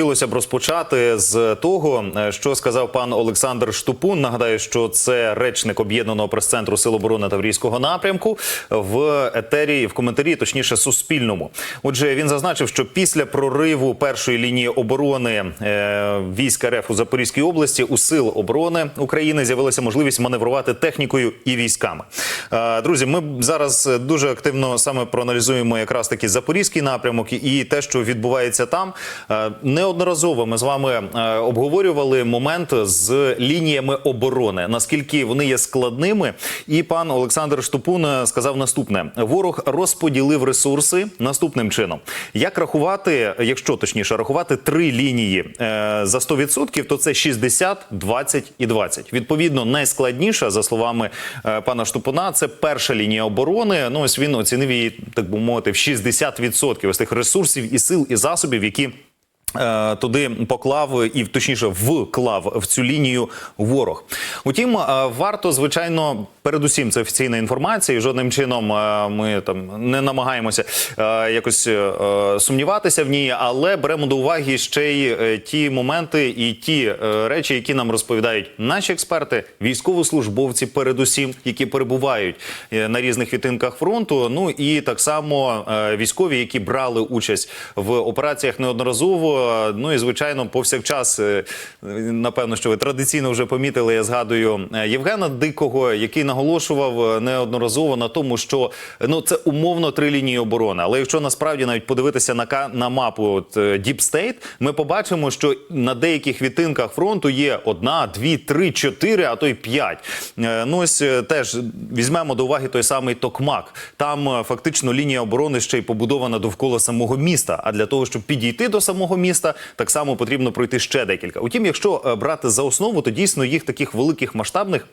хотілося б розпочати з того, е, що сказав пан Олександр Штупун. Нагадаю, що це речник об'єднаного прес-центру Сил оборони Таврійського напрямку в етері в коментарі, точніше, суспільному. Отже, він зазначив, що після прориву першої лінії оборони е, військ РФ у Запорізькій області у сил оборони України з'явилася можливість маневрувати технікою і військами. Е, друзі, ми зараз дуже активно саме проаналізуємо якраз таки запорізький напрямок і те, що відбувається там. Е, Неодноразово ми з вами е, обговорювали момент з лініями оборони, наскільки вони є складними. І пан Олександр Штупун е, сказав наступне: ворог розподілив ресурси наступним чином. Як рахувати, якщо точніше рахувати три лінії е, за 100%, то це 60, 20 і 20. Відповідно, найскладніша, за словами пана Штупуна, це перша лінія оборони. Ну ось він оцінив її, так би мовити, в 60% ось тих ресурсів і сил і засобів, які. Е, Туди поклав і точніше вклав в цю лінію ворог. Утім, е, варто звичайно, передусім це офіційна інформація. і Жодним чином е, ми там не намагаємося якось сумніватися в ній, але беремо до уваги ще й ті моменти і ті речі, які нам розповідають наші експерти, військовослужбовці, передусім, які перебувають на різних відтинках фронту. Ну і так само військові, які брали участь в операціях неодноразово. Ну і звичайно, повсякчас е, напевно, що ви традиційно вже помітили. Я згадую е, Євгена Дикого, який наголошував е, неодноразово на тому, що ну це умовно три лінії оборони. Але якщо насправді навіть подивитися на на мапу от, State, ми побачимо, що на деяких відтинках фронту є одна, дві, три, чотири, а то й п'ять. Ну ось теж візьмемо до уваги той самий Токмак. Там фактично лінія оборони ще й побудована довкола самого міста. А для того, щоб підійти до самого міста, так само потрібно пройти ще декілька. Утім, якщо е, брати за основу, то дійсно їх таких великих масштабних.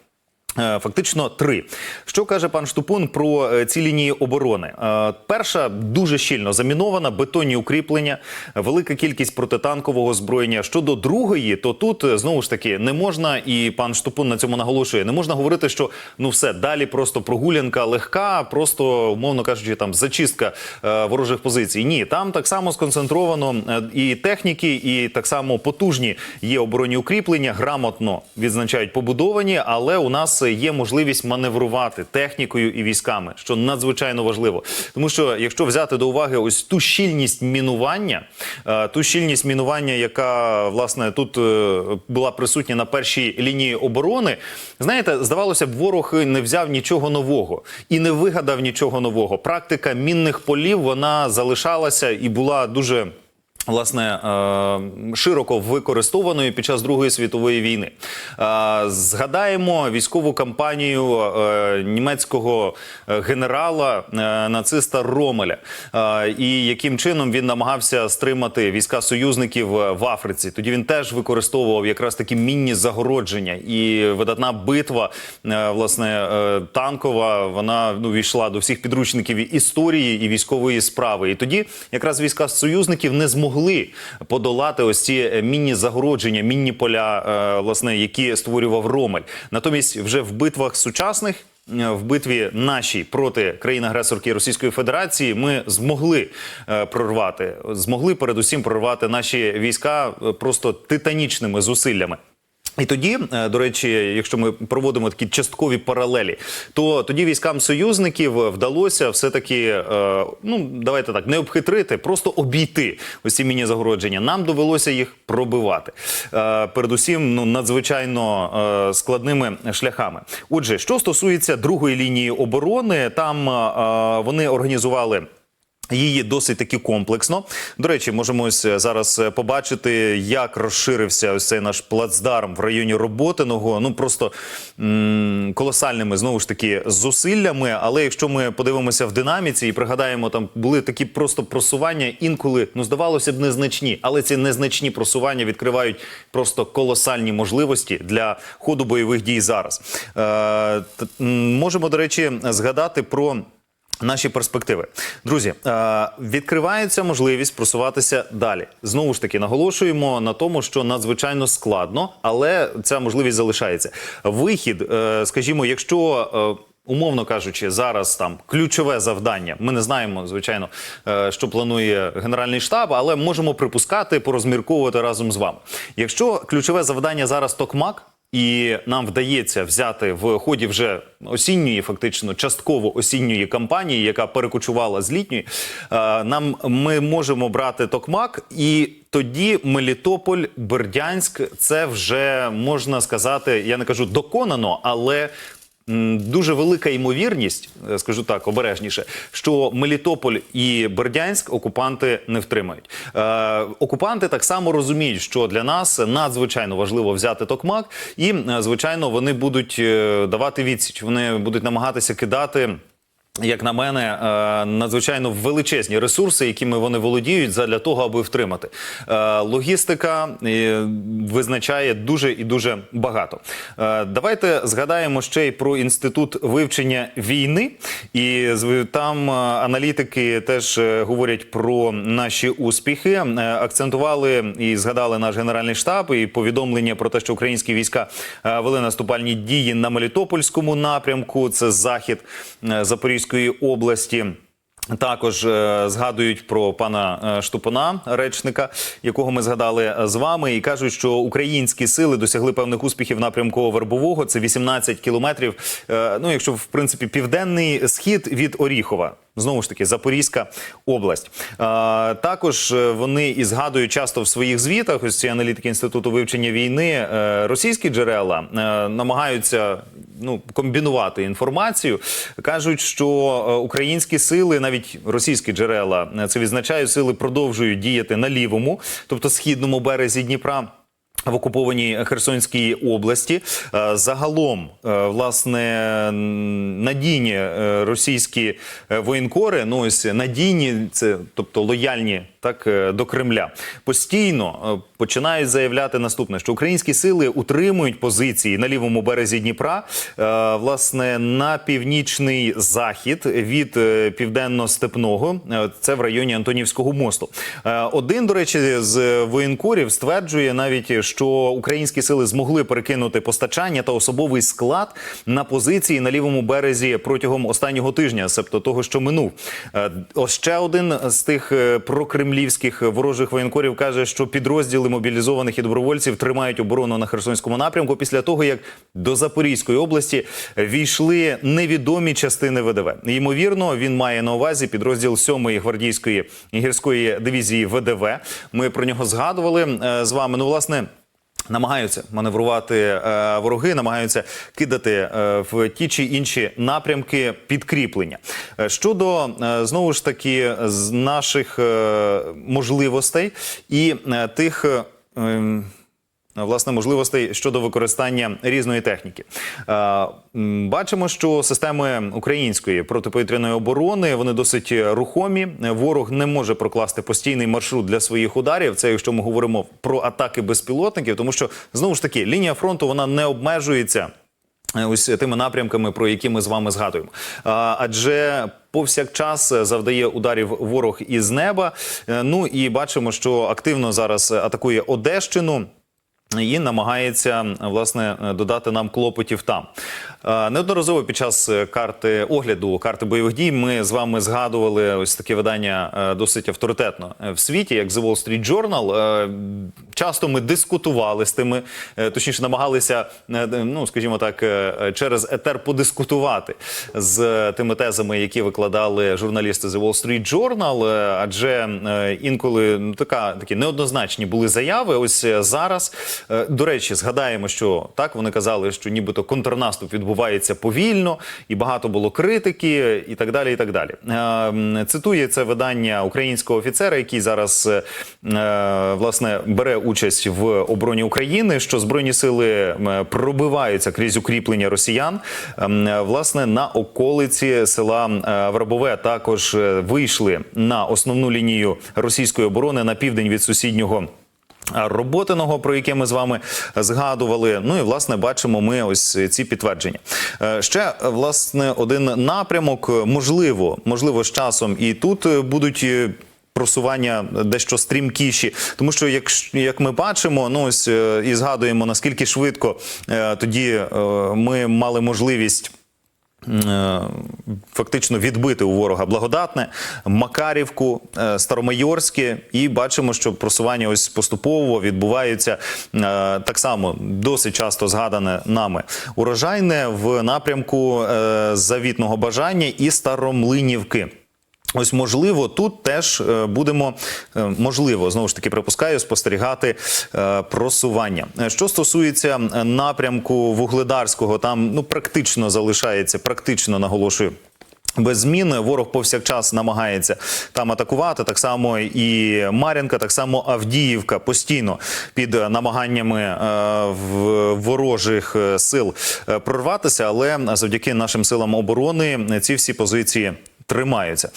Е, Фактично три. Що каже пан Штупун про е, ці лінії оборони? Е, Перша дуже щільно замінована, бетонні укріплення, велика кількість протитанкового озброєння. Щодо другої, то тут знову ж таки не можна, і пан Штупун на цьому наголошує. Не можна говорити, що ну все далі просто прогулянка легка, просто умовно кажучи, там зачистка ворожих позицій. Ні, там так само сконцентровано і техніки, і так само потужні є оборонні укріплення, грамотно відзначають побудовані, але у нас є можливість маневрувати технікою і військами, що надзвичайно важливо. Тому що якщо взяти до уваги ось ту щільність мінування, е, ту щільність мінування, яка власне тут е, була присутня на першій лінії оборони, знаєте, здавалося б, ворог не взяв нічого нового і не вигадав нічого нового. Практика мінних полів вона залишалася і була дуже. Власне, е, широко використованою під час Другої світової війни. Е, Згадаємо військову кампанію е, німецького генерала нациста Ромеля, і яким чином він намагався стримати війська союзників в Африці. Тоді він теж використовував якраз такі мінні загородження, і видатна битва, власне, танкова, вона ну війшла до всіх підручників історії і військової справи. І тоді якраз війська союзників не змогли подолати ось ці е, мінні загородження, мінні поля, е, власне, які створював Ромель. Натомість, вже в битвах сучасних. е, В битві нашій проти країни-агресорки Російської Федерації ми змогли прорвати, змогли передусім прорвати наші війська просто титанічними зусиллями. І тоді, е, до речі, якщо ми проводимо такі часткові паралелі, то тоді військам союзників вдалося все-таки, е, ну давайте так, не обхитрити, просто обійти ось ці міні-загородження. Нам довелося їх пробивати. Е, Передусім, ну надзвичайно складними шляхами. Отже, що стосується другої лінії оборони, там вони організували. Її досить таки комплексно. До речі, можемо ось е, зараз е, побачити, як розширився ось цей наш плацдарм в районі Роботиного. Ну просто м- колосальними знову ж таки зусиллями. Але якщо ми подивимося в динаміці і пригадаємо, там були такі просто просування, інколи ну здавалося б незначні, але ці незначні просування відкривають просто колосальні можливості для ходу бойових дій зараз. Е- можемо до речі згадати про. Наші перспективи, друзі, е, відкривається можливість просуватися далі. Знову ж таки, наголошуємо на тому, що надзвичайно складно, але ця можливість залишається. Вихід, е, скажімо, якщо е, Умовно кажучи, зараз там ключове завдання. Ми не знаємо, звичайно, що планує Генеральний штаб, але можемо припускати, порозмірковувати разом з вами. Якщо ключове завдання зараз токмак. І нам вдається взяти в ході вже осінньої, фактично частково осінньої кампанії, яка перекочувала з літньої. е, Нам ми можемо брати токмак, і тоді Мелітополь, Бердянськ це вже можна сказати, я не кажу доконано, але дуже велика ймовірність, е, скажу так обережніше, що Мелітополь і Бердянськ окупанти не втримають. Е, окупанти так само розуміють, що для нас надзвичайно важливо взяти токмак, і е, звичайно вони будуть е, давати відсіч. Вони будуть намагатися кидати. Як на мене, е, надзвичайно величезні ресурси, якими вони володіють, задля того, аби втримати. Е, Логістика е, визначає дуже і дуже багато. Давайте згадаємо ще й про інститут вивчення війни, і там аналітики теж говорять про наші успіхи. Акцентували і згадали наш генеральний штаб і повідомлення про те, що українські війська вели наступальні дії на Мелітопольському напрямку. Це захід е, Запорізької області. Також е, згадують про пана Штупона, речника, якого ми згадали е, з вами, і кажуть, що українські сили досягли певних успіхів напрямку Вербового. Це 18 кілометрів. Е, ну, якщо в принципі південний схід від Оріхова. Знову ж таки, Запорізька область. Також е, вони і згадують часто в своїх звітах, ось ці аналітики інституту вивчення війни, е, російські джерела е, намагаються ну комбінувати інформацію. кажуть, що українські сили, навіть російські джерела, це відзначають сили, продовжують діяти на лівому, тобто східному березі Дніпра. В окупованій Херсонській області. Е, загалом е, власне надійні е, російські воєнкори, ну ось надійні, це тобто лояльні так до Кремля, постійно починають заявляти наступне: що українські сили утримують позиції на лівому березі Дніпра, власне на північний захід від південно-степного, це в районі Антонівського мосту. Один, до речі, з воєнкорів стверджує навіть, що українські сили змогли перекинути постачання та особовий склад на позиції на лівому березі протягом останнього тижня, себто того, що минув. Е, ще один з тих е, прокремлівських ворожих воєнкорів каже, що підрозділи мобілізованих і добровольців тримають оборону на Херсонському напрямку після того, як до Запорізької області війшли невідомі частини ВДВ. Ймовірно, він має на увазі підрозділ 7-ї гвардійської гірської дивізії ВДВ. Ми про нього згадували е, з вами. Ну, власне. Намагаються маневрувати е, вороги, намагаються кидати е, в ті чи інші напрямки підкріплення. Е, щодо знову ж таки наших можливостей і тих. Е, Власне, можливостей щодо використання різної техніки. Е, Бачимо, що системи української протиповітряної оборони вони досить рухомі. Ворог не може прокласти постійний маршрут для своїх ударів. Це якщо ми говоримо про атаки безпілотників, тому що знову ж таки лінія фронту вона не обмежується. е, Ось тими напрямками, про які ми з вами згадуємо. Адже повсякчас завдає ударів ворог із неба. Ну і бачимо, що активно зараз атакує Одещину. І намагається власне додати нам клопотів там. Е, Неодноразово під час е, карти огляду карти бойових дій ми з вами згадували ось таке видання е, досить авторитетно в світі, як The Wall Street Journal. Часто ми дискутували з тими, е, точніше, намагалися, е, ну скажімо так, е, через етер подискутувати з тими тезами, які викладали журналісти The Wall Street Journal, адже інколи ну, така такі неоднозначні були заяви. Ось зараз, до речі, згадаємо, що так вони казали, що нібито контрнаступ відбувається повільно, і багато було критики, і так далі. І так далі. Цитує це видання українського офіцера, який зараз власне бере участь в обороні України, що збройні сили пробиваються крізь укріплення росіян. Ем, е, Власне на околиці села е, Вербове також е, вийшли на основну лінію російської оборони на південь від сусіднього. Роботиного, про яке ми з вами згадували. Ну і власне бачимо ми ось ці підтвердження. Е, Ще е, власне один напрямок, е, можливо, можливо, з часом і тут е, будуть. Просування дещо стрімкіші, тому що як, як ми бачимо, ну ось е, і згадуємо наскільки швидко е, тоді е, ми мали можливість Фактично відбити у ворога благодатне, Макарівку, Старомайорське, і бачимо, що просування ось поступово відбуваються е, так само досить часто згадане нами. Урожайне в напрямку завітного бажання і Старомлинівки. Ось можливо, тут теж е, будемо е, можливо знову ж таки припускаю спостерігати е, просування. Що стосується напрямку вугледарського, там ну практично залишається, практично наголошую. Без змін ворог повсякчас намагається там атакувати. Так само і Мар'їнка, так само Авдіївка постійно під намаганнями е, ворожих сил прорватися, але завдяки нашим силам оборони ці всі позиції тримаються.